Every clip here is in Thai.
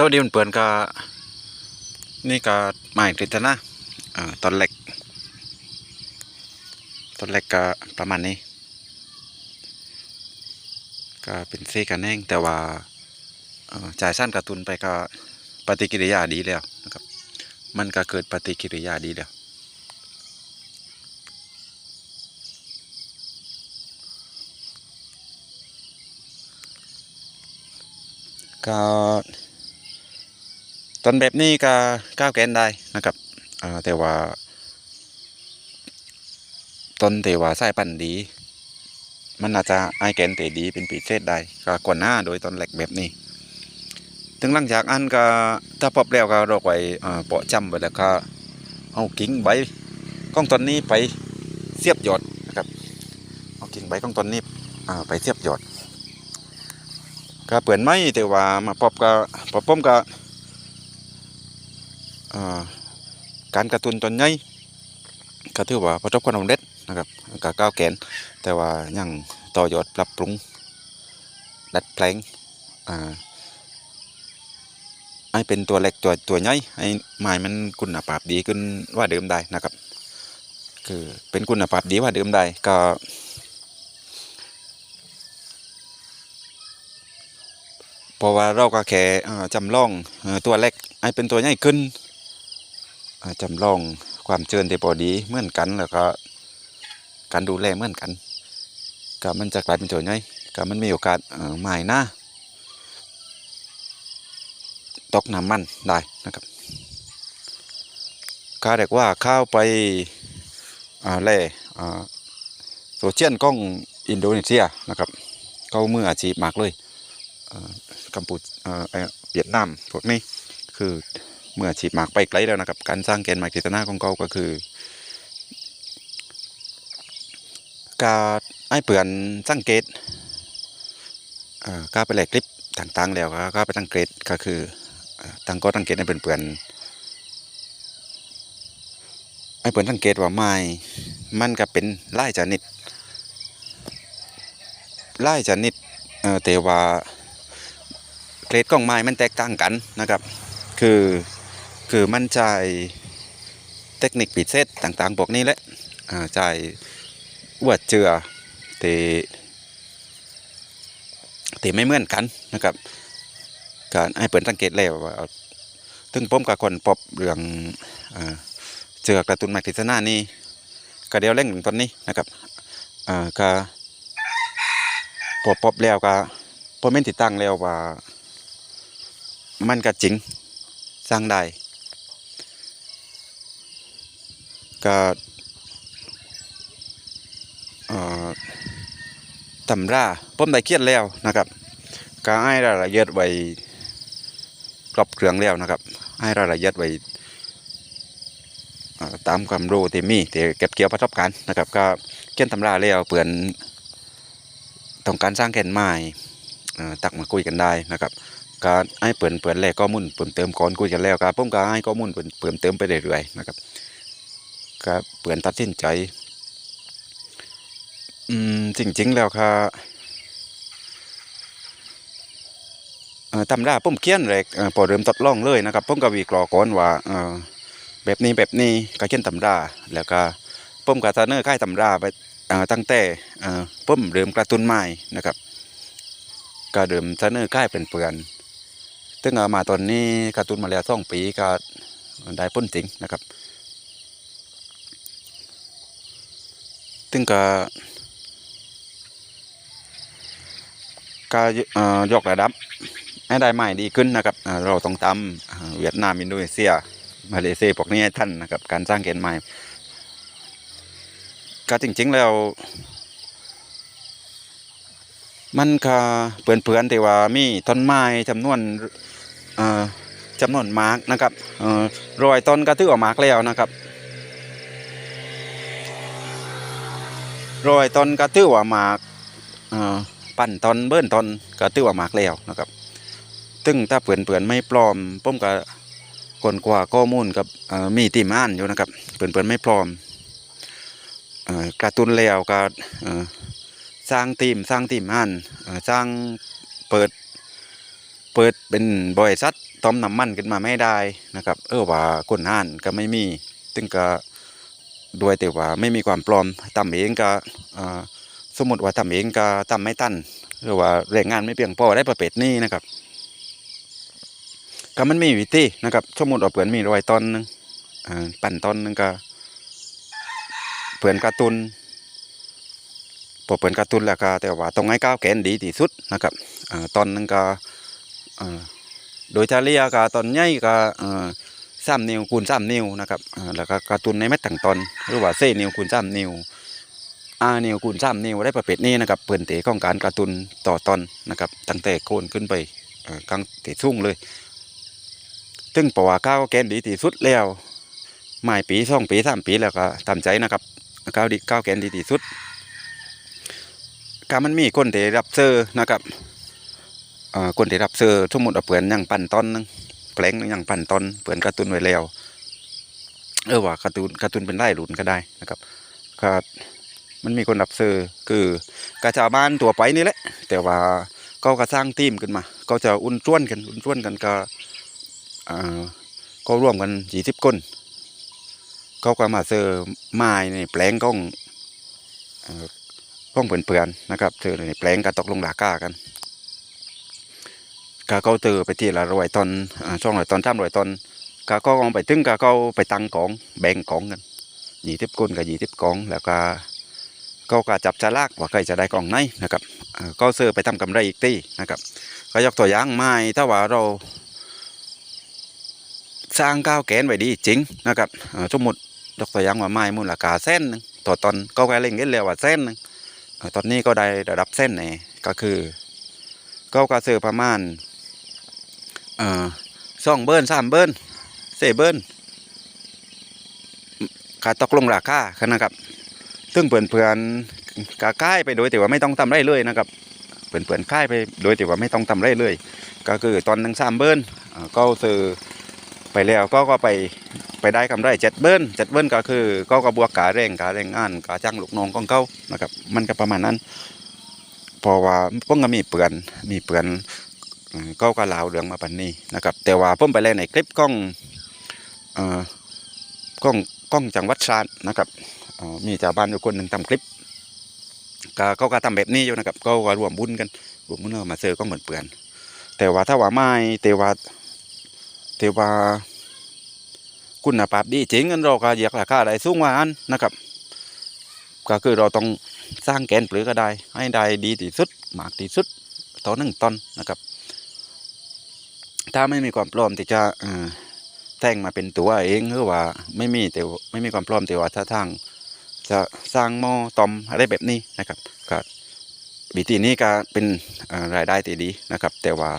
สวัสดีเพื่อนๆก็นี่ก็ใหมายกฤษณะตอนเล็กตอนเล็กก็ประมาณนี้ ก็เป็นซีกันแห้งแต่ว่าจ่ายสั้นกระตุนไปก็ปฏิกิริยาดีแล้วนะครับ มันก็เกิดปฏิกิริยาดีแล้วก็ ต้นแบบนี้ก็ก้าวแกนได้นะครับแต่ว่าต้นแต่ว่าสายพันธุ์ดี มันอาจจะไอแกนเตดีเป็นปีเศษได้ก็กว่าหน้าโดยต้นแหลกแบบนี้ ถึงหลังจากอันก็ถ้าปอบแล้วก็เราไวอ่าเปาะจำไว้แล้วก็เอากิ่งใบของต้นนี้ไปเสียบยอดนะครับเอากิ่งใบของต้นนี้อ่าไปเสียบยอดก็เปิดไม้แต่ว่ามาปอบก็ปอบป้อมก็ การกระตุนตอนใหญ่ก็ถือว่าประสบความสำเร็จนะครับก็ก้าวแกนแต่ว่ายังต่อยอดปรับปรุงดัดแปลงอ่าให้เป็นตัวเล็กตัวตัวใหญ่ให้ไม้มันคุณภาพดีขึ้นว่าเดิมได้นะครับ คือเป็นคุณภาพดีว่าเดิมได้ก็เพราะว่าเราก็แค่จำลองตัวเล็กให้เป็นตัวใหญ่ขึ้น จำลองความเจริญเตพอดีเหมือนกันแล้วก็การดูแลเหมือนกันก็มันจะกลายเป็นตัวใหญ่ก็มันมีโอกาสเอ่อหมายหน้าตกน้ำมันได้นะครับก็เรียกว่าข้าวไปแล่โซเชียลกล้องอินโดนีเซียนะครับเขามืออาชีพมากเลยกัมพูชเอ่อเอ่อเวียดนามพวกนี้คือ เมื่อฉีดหมากไปไกลแล้วนะครับ การสร้างแกนหมากกิตนาของเขาก็คือการให้เปื่อนสังเกตเอ่อกาไปแหลกคลิปต่างๆแล้วก็ไปสังเกตก็คือตั้งก็สังเกตให้เปื่อนๆให้เปื่อนสังเกตว่าไม้มันก็เป็นไล่ชนิดไล่ชนิดเอ่อแต่ว่าเกรดของไม้มันแตกต่างกันนะครับ คือ คือมันใช้เทคนิคปิดเซตต่างๆพวกนี้แหละอ่าใช้อวดเจือต่แต่ไม่เหมือนกันนะครับ การให้เปิดสังเกตแล้วว่าถึงผมกับคนปอบเรื่องอเจือกระตุนไมทิศนานี่ก็เดียวเร่งถึงตอนนี้นะครับก็พอบปอบแล้วก็พอเม่นติดตั้งแล้วว่ามันก็จริงสร้างได้ ก็ตำราผมได้เขียนแล้วนะครับก็ให้รายละเอียดไว้ครอบเครื่องแล้วนะครับ ให้รายละเอียดไว้ตามความรู้ที่มีที่เก็บเกี่ยวประสบการณ์นะครับ ก็เขียนตำราแล้วเปื่อนต้องการสร้างแก่นไม้ตักมาคุยกันได้นะครับก็ให้เปิดเปิดแลกข้อมูลเพิ่มเติมก่อนคุยกันแล้วครับผมก็ให้ข้อมูลเพิ่มเพิ่มเติมไปเรื่อยๆนะครับ ก็เปิดตัดสินใจ อืมจริง ๆ แล้วค่ะตำราผมเขียนแรกเอ่อพอเริ่มทดลองเลยนะครับผมก็วิเคราะห์ก่อนว่าแบบนี้แบบนี้ก็เขียนตำราแล้วก็ผมก็เสนอค่ายตำราไปตั้งแต่เอ่อผมเริ่มกระตุ้นไม้นะครับก็เริ่มเสนอค่ายเป็นเปลือนซึ่งมาตอนนี้กร์ตูนมาแล้วสองปีก็ได้พ้นจริงนะครับ ซึ่งก็ก็เอ่อยกระดับ ให้ได้ใหม่ดีขึ้นนะครับ เราต้องตามเวียดนามอินโดนีเซีย มาเลเซียพวกนี้ท่านนะครับ การสร้างเกณฑ์ใหม่ก็จริง ๆ แล้ว มันก็เปื่อนๆแต่ว่ามีต้นไม้จำนวนจำนวนมากนะครับออรอยต้นก็ถือว่า มากแล้วนะครับ รอยต้นก็ถือว่ามากอ่อปั่นต้นเบิ้นต้นก็ถือว่ามากแล้วนะครับซึ่งถ้าเปื่อนๆไม่ปลอมผมก็คนกว่าข้อมูลกับมีติมอ่านอยู่นะครับเปื่อนๆไม่ปลอมอ่อการ์ตูนแล้วก็สร้างทีมสร้างทีมอ่านสร้างเปิดเปิดเป็นบริษัทต้มน้ำมันขึ้นมาไม่ได้นะครับ เออว่าคนห้านก็ไม่มี ซึ่งก็ ด้วยแต่ว่าไม่มีความปลอมทำเองก็สมมติว่าทำเองก็ทำไม่ตันหรือว่าแรงงานไม่เพียงพอได้ประเภทนี้นะครับก็มันมีวิธีนะครับสมมติว่าเปือนมีรอยตอนนึงปั่นตอนนึงก็เปือนการ์ตูนพอเปือนการ์ตูนแล้วก็แต่ว่าต้องให้ก้าวแกนดีที่สุดนะครับอตอนนึงก็โดยเฉลี่ยก็ตอนใหญ่ก็ สามนิ้วคูณสามนิ้วนะครับแล้วก็การ์ตูนในเม็ดต่างตอนหรือว่าเส้นิ้วคูณสามนิ้วอานิ้วคูณสามนิ้วได้ประเภทนี้นะครับเปือนเตะของการการ์ตูนต่อตอนนะครับตั้งแต่โคนขึ้นไปกลางเตะสูงเลยซึ่งปว่าก้าวแกนดีที่สุดแล้วหมายปีสองปีสามปีแล้วก็ตามใจนะครับก้าวดีก้าวแกนดีที่สุดการมันมีคนที่รับเซอร์นะครับคนที่รับเซอร์สมมติเอาเปลือนอย่างปั่นตอนนึง แปลงหนึ่งอย่างปั่นตอนเปลือนการ์ตูนไว้แล้วเออว่าการ์ตูนการ์ตูนเป็นไร่หลุนก็ได้นะครับก็มันมีคนรับเซอร์คือกระชาบ้านตัวไปนี่แหละ แต่ว่าก็ก็สร้างทีมขึ้นมา ก็จะอุ่นจ้วนกันอุ่นจ้วนกันก็อ่าก็ร่วมกันยี่สิบคนเขาก็มาเจอร์ไม้ในแปลงของเอ่อของเพื่อนๆนะครับเจอในแปลงก็ตกลงราคากัน ก็เขาเจอไปที่ละร้อยตอนช่องร้อยตอนสามร้อยตอนก็ก็เอาไปถึงก็เขาไปตั้งกองแบ่งกองกันยี่สิบคนกับยี่สิบกองแล้วก็เขาก็จับฉลากว่าใครจะได้กองไหนนะครับก็เซอไปทำกำไรอีกตีนะครับก็ยกตัวอย่างไม้ถ้าว่าเรา สร้างก้าวแกนไว้ดีจริงนะครับสมมติยกตัวอย่างว่าไม้มูลค่าเส้นนึงต่อตอนก็แค่เล่นเงินเรียว่าเส้นนึงตอนนี้ก็ได้ระดับเส้นเนี่ยก็คือก็กระซื้อประมาณ อ่อสองเบิ้ลสามเบิ้ลสี่เบิ้ลขาตกลงราคากันนะครับซึ่งเพื่อนเพื่อนกาค่ายไปโดยแต่ว่าไม่ต้องทำไรเลยนะครับเพื่อนเพื่อนค่ายไปโดยแต่ว่าไม่ต้องทำไรเลย ก็คือตอนหนึ่งสามเบิ้ลก็ซื้อไปแล้วก็ก็ไปไปได้กำไรเจ็ดเบิ้ลเจ็ดเบิ้ลก็คือ ก็กระบวกกาแรงกาแรงงานกาจ้างลูกน้องของเขานะครับ มันก็ประมาณนั้นเพราะว่าพิ่งก็มีเปลือนมีเปลือน ก็ก็ลาวเรื่องมาปันนี้นะครับ แต่ว่าเพิ่มไปแล้วในคลิปกล้องเอ่อกล้องกล้องจังหวัดชาญนะครับมีชาวบ้านอยู่คนหนึ่งทำคลิปก็เขาก็ทำแบบนี้อยู่นะครับก็ก็รวมบุญกันรวมบุญเอามาเจอก็เหมือนเปลือน แต่ว่าถ้าว่าไม่แต่ว่าแต่ว่าคุณภาพดีจริงอันเราก็อยากราคาได้สูงกว่าอันนะครับ ก็คือเราต้องสร้างแกนเปลือกก็ได้ ให้ได้ดีที่สุดมากที่สุดต่อหนึ่งตอนนะครับ ถ้าไม่มีความพร้อมที่จะแต่งมาเป็นตัวเองหรือว่าไม่มีแต่ไม่มีความพร้อมแต่ว่าถ้าทางจะสร้างหม้อตอมอะไรแบบนี้นะครับก็วิธีนี้ก็เป็นรายได้ที่ดีนะครับ แต่ว่า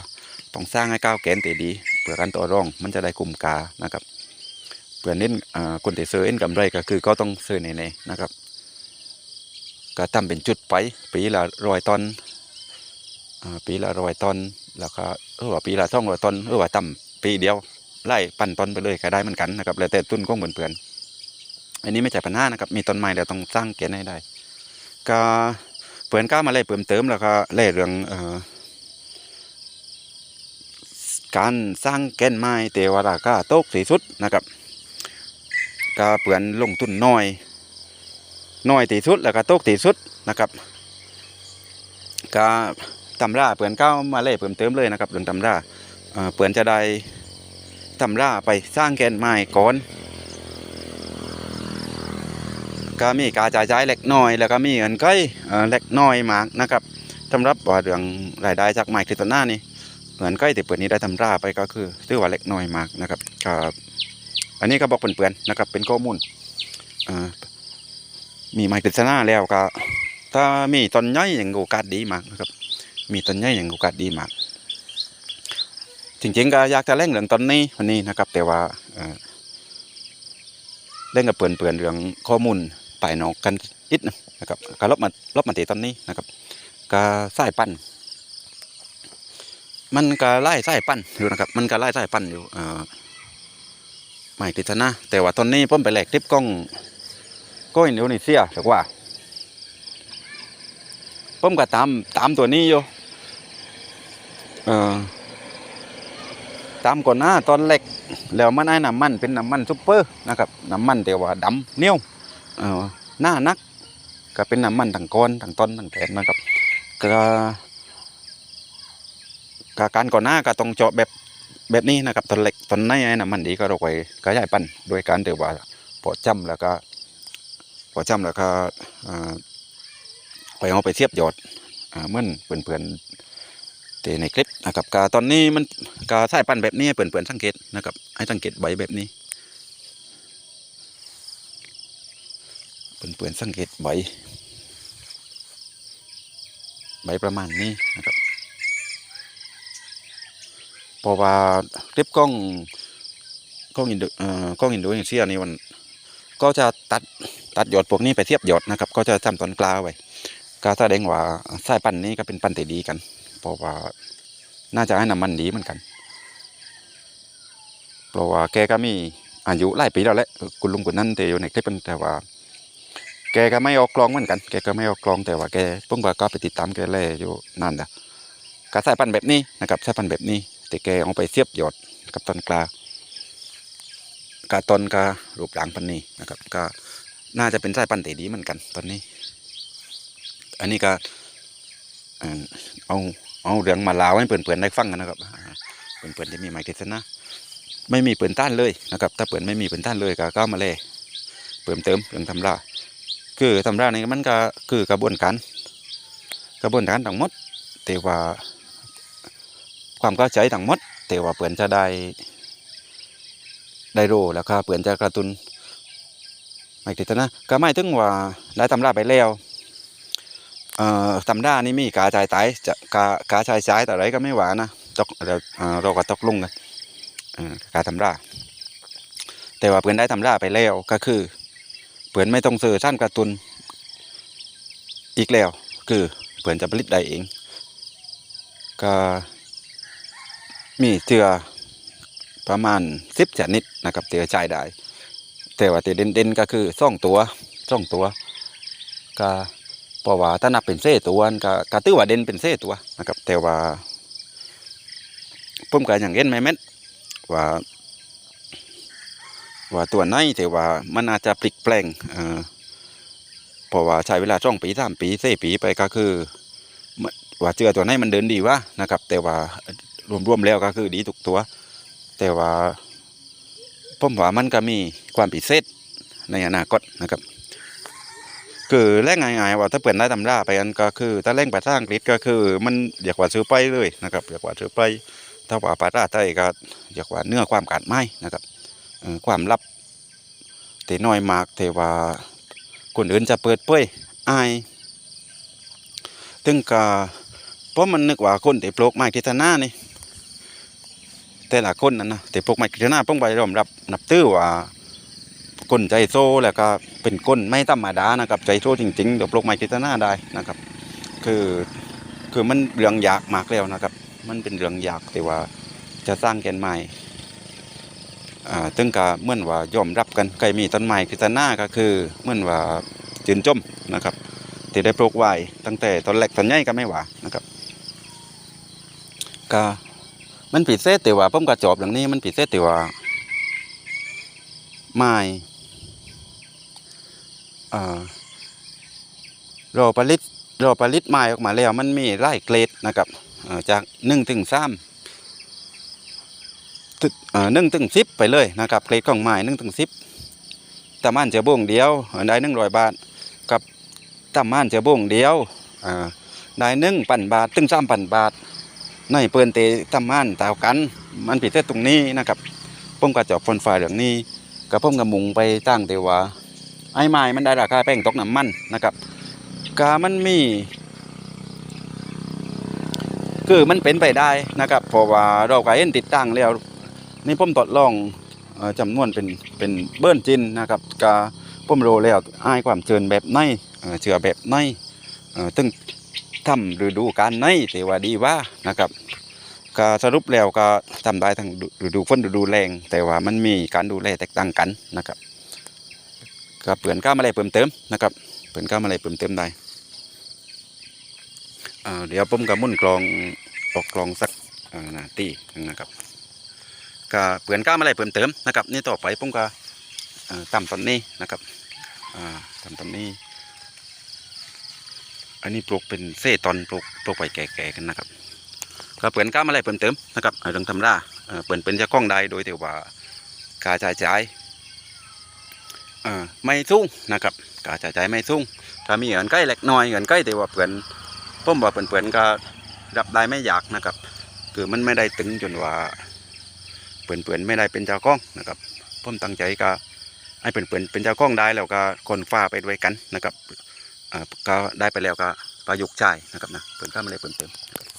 ต้องสร้างให้ก้าวแกนตีดีเพื่อการต่อรองมันจะได้กลุ่มกานะครับเพื่อเน้นคนที่ซื้อเอ็นกำไรก็คือก็ต้องซื้อในในนะครับ ก็ทำเป็นจุดไปปีละรอยตอนอปีละรอยตอน แล้วก็เออว่าปีละท่องร้อยตอนเออว่าทำปีเดียวไล่ปั่นตอนไปเลยก็ได้เหมือนกันนะครับแล้วแต่ตุ้นก็เหมือนเพื่อนอันนี้ไม่ใช่ปัญหานะครับ มีต้นไม้แล้วต้องสร้างแกนให้ได้ ก็เพื่อนก้ามาเลยเพิ่มเติมแล้วก็เล่เรื่องเอ่อการสร้างแกนไม้เตวราคาโต๊กที่สุดนะครับก็เปลือนลงทุนน้อยน้อยที่สุดแล้วก็โต๊กที่สุดนะครับก็ ตำราเปลือนก้าวมาเลยเพิ่มเติมเลยนะครับเรื่องตำราเปลือนจะได้ตำราไปสร้างแกนไม้ก่อนก็มีการจ่ายจ่ายเล็กน้อย แล้วก็มีเงินใกล้เอ่อเล็กน้อยมากนะครับสำหรับว่าเรื่องรายได้จากไม้คริสตนานี่เหมือนใกล้แต่เปิดนี้ได้ทำราไปก็คือถือว่าเล็กน้อยมากนะครับครับอันนี้ก็บอกเปื่อนๆนะครับ เป็นข้อมูลมีไมค์กฤษณาแล้วก็ถ้ามีต้นใหญ่อย่างโอกาสดีมากนะครับ มีต้นใหญ่อย่างโอกาสดีมากจริงๆก็อยากจะเล่นเรื่องต้นนี้วันนี้นะครับ แต่ว่าเอ่อเล่นกับเปื่อนๆเรื่องข้อมูลไปนอกกันนิดนะครับก็ลบมาลบมาตีต้นนี้นะครับก็สายปั่นมันก็ไล่ไส้ปั้นอยู่นะครับ มันก็ไล่ไส้ปั้นอยู่เอ่อไม่ติดนะแต่ว่าตอนนี้ผมไปแหลกคลิปกล้องก้อยอินโดนีเซียถือว่าผมก็ตามตามตัวนี้อยู่ เออตามก่อนหน้าตอนเล็กแล้วมันไอ้น้ำมันเป็นน้ำมันซุปเปอร์นะครับน้ำมันแต่ว่าดำเนียวเออหน้านัก ก็เป็นน้ำมันทั้งก้อนทั้งต้นทั้งแขนนะครับก็กการก่อนหน้าก็ต้องเจาะแบบแบบนี้นะครับตอนเล็กตอนในไอ้น้ำมันดีก็เราไปขยายพันโดยการเดี๋ยวว่าพอจำแล้วก็พอจำแล้วก็ไปเอาไปเทียบยอดเหมื่อนเพื่อนๆ ที่ในคลิปนะครับก็ตอนนี้มันก็สายพันธุ์แบบนี้ให้เพื่อนๆสังเกตนะครับให้สังเกตใบแบบนี้เปื่อนๆสังเกตใบ ใบประมาณนี้นะครับเพราะว่าคลิปกล้องกล้องอินโดเอ่อกล้องอินโดนีเซียนี่มันก็จะตัดตัดหยอดพวกนี้ไปเทียบหยอดนะครับ ก็จะทำตอนกลาไว้ก็แสดงว่าสายพันธุ์นี้ก็เป็นพันธุ์ที่ดีกัน เพราะว่าน่าจะให้น้ำมันดีเหมือนกัน เพราะว่าแกก็มีอายุหลายปีแล้วแหละคุณลุงคนนั้นแต่อยู่ในคลิปนั้นแต่ว่า แกก็ไม่ออกกลองเหมือนกัน แกก็ไม่ออกกลองแต่ว่าแกเพิ่งก็ไปติดตามแกแล่อยู่นั่นนะก็สายพันธุ์แบบนี้นะครับสายพันธุ์แบบนี้ แต่แกเอาไปเสียบหยอดกับต้นกลากาต้นก็รูปร่างพันนี้นะครับก็น่าจะเป็นสายพันธุ์ที่ดีเหมือนกันตอนนี้ อันนี้ก็เอา เอาเรื่องมาล่าให้เพื่อนๆได้ฟังกันนะครับอ่าเพื่อนๆที่มีหมายกิจนะไม่มีเปืนต้านเลยนะครับ ถ้าเปือนไม่มีเปืนต้านเลยก็ก็มาเล่เพิ่มเติมเรื่องทำลาคือทำรายนี่มันก็คือกระบวนการกระบวนการทั้งหมดแต่ว่าความเข้าใจทั้งหมดแต่ว่าเปือนจะได้ได้รู้แล้วก็เปือนจะกระตุนไม่ติดนะก็ไม่ถึงว่าได้ทำราไปแล้ว เอ่อทำรานี่มีกาจ่ายตายจะกากาชายซ้ายแต่ไรก็ไม่หวานนะตกเดี๋ยวเอ่อเราก็ตกลงกันกาทำราแต่ว่าเปือนได้ทำราไปแล้วก็คือเปือนไม่ต้องซื้อสั้นกระตุนอีกแล้ว คือเปือนจะผลิตได้เอง ก็มีเตือประมาณสิบชนิดนะครับเตือใจได้แต่ว่าที่เด่นๆก็คือซ่องตัวซ่องตัวก็ ราะว่าถ้านับเป็นเส้ตัวก็กตื้อว่าเด่นเป็นเส้ตัวนะครับ แต่ว่าผมก็อย่างเห็นไหมเม็ดว่า ว่าตัวไหนแต่ว่ามันอาจจะปลิกแปลงเพราะว่าใช้เวลาช่องปีสามปีสี่ปีไปก็คือ ว่าเจอตัวไหนมันเดินดีวะนะครับ แต่ว่ารวมๆแล้วก็คือดีทุกตัว แต่ว่าผมว่ามันก็มีความพิเศษในอนาคตนะครับ คือแรกง่ายๆว่าถ้าเปิดได้ตำราไปกันก็คือถ้าเร่งภาษาอังกฤษก็คือมันอยากว่าซื้อไปเลยนะครับอยากว่าซื้อไปถ้าว่าภาษาไทยก็อยากว่าเนื้อความขาดไม้นะครับความลับแต่น้อยมากแต่ว่าคนอื่นจะเปิดเผยอายถึงก็เพราะมันนึกว่าคนที่ปลูกไม้กิษณานี่แต่ละคนนั่นนะที่ปลูกไม้กิษณาต้องไปยอมรับนับถือว่า คนใจโซ่แล้วก็เป็นคนไม่ธรรมดานะครับใจโซ่จริงๆเดี๋ยวปลูกไม้กิษณาได้นะครับ คือคือมันเรื่องยากมากแล้วนะครับ มันเป็นเรื่องยากแต่ว่าจะสร้างแกนไม้อ่าตึงก็เหมือนว่ายอมรับกันใครมีต้นไม้กิษณาก็คือเหมือนว่าจืนจมนะครับที่ได้ปลูกไว้ตั้งแต่ตอนแรกตอนใหญ่ก็ไม่หวานะครับก็มันผิดเศษแต่ว่าผมก็จอบอย่างนี้มันผิดเศษแต่ว่าไม่ ราผลิตเราผลิตไม้ออกมาแล้วมันมีไล่เกรดนะครับจากหนึ่งถึงสามหนึ่งถึงสิบไปเลยนะครับเกรดของไม้หนึ่งถึงสิบตาม่านเจะบ่งเดียวได้หนึ่งร้อยบาทกับตาม่านเจะบ่งเดียวได้หนึ่งพันบาทถึงสามพันบาทในเปินเตะตาม่านต่ากัน มันผิดแต่ตรงนี้นะครับผมก็จอบฟอนไฟเหลืองนี้กับผมก็มุงไปตั้งแต่ว่า ไอ้ไม้มันได้ราคาแป้งตกน้ำมันนะครับกามันมี คือมันเป็นไปได้นะครับเพราะว่าเราก็เห็นติดตั้งแล้วนี่ผมทดลองเอ่อจำนวนเป็นเป็นเบิ้ลจินนะครับกาผมโรแล้วอ้ายความเชิญแบบไหนเอ่อเชื่อแบบไหนเอ่อตึงทำฤดูการไหนแต่ว่าดีว่านะครับก็สรุปแล้วก็ทำได้ทั้งฤดูฝนฤดูแรง แต่ว่ามันมีการดูแลแตกต่างกันนะครับ ก็เปลี่ยนก้ามอะไรเพิ่มเติมนะครับเปลี่ยนก้ามอะไรเพิ่มเติมได้เเดี๋ยวผมกับมุ่นกลองออกกลองสักนาทีนะครับก็เปลือนก้ามอะไรเพิ่มเติมนะครับ นี่ต่อไปผมก็ต่ำตอนนี้นะครับต่ำตอนนี้ อันนี้ปลูกเป็นเส้ตอนปลูกปลูกไปแก่ๆกันนะครับก็เปลือนก้ามอะไรเพิ่มเติมนะครับเอาเรื่องทำราเอ่อเปือนเป็นเจ้าของได้โดยที่ว่าการจ่ายจ่าย ไม่สูงนะครับการจ่ายจ่ายไม่สูงถ้ามีเงินใกล้เล็กน้อยเงินใกล้แต่ว่าเปือนผมว่าเปือนเปือนๆก็รับได้ไม่อยากนะครับ คือมันไม่ได้ตึงจนว่าเปื่อนเปื่อนๆไม่ได้เป็นเจ้าก้องนะครับผมตั้งใจก็ให้เปื่อนเปื่อนๆเป็นเจ้าก้องได้แล้วก็คนฟ้าไปด้วยกันนะครับอ่าก็ได้ไปแล้วก็ประยุกต์ใช้นะครับนะเปื่อนก็ไม่ได้เปื่อนเติมนะครับ